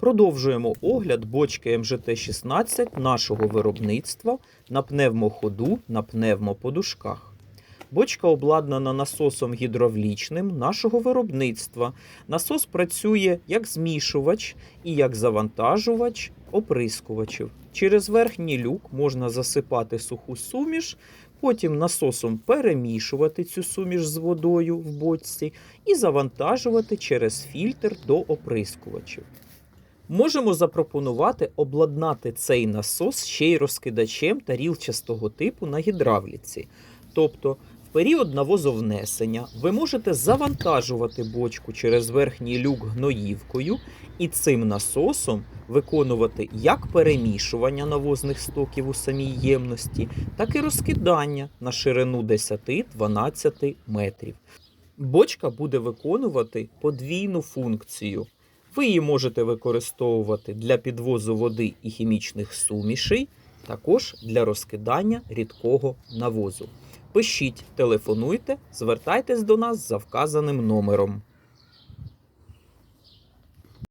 Продовжуємо огляд бочки МЖТ-16 нашого виробництва на пневмоходу на пневмоподушках. Бочка обладнана насосом гідравлічним нашого виробництва. Насос працює як змішувач і як завантажувач оприскувачів. Через верхній люк можна засипати суху суміш, потім насосом перемішувати цю суміш з водою в бочці і завантажувати через фільтр до оприскувачів. Можемо запропонувати обладнати цей насос ще й розкидачем тарілчастого типу на гідравліці. Тобто, в період навозовнесення ви можете завантажувати бочку через верхній люк гноївкою і цим насосом виконувати як перемішування навозних стоків у самій ємності, так і розкидання на ширину 10-12 метрів. Бочка буде виконувати подвійну функцію. Ви її можете використовувати для підвозу води і хімічних сумішей, також для розкидання рідкого навозу. Пишіть, телефонуйте, звертайтесь до нас за вказаним номером.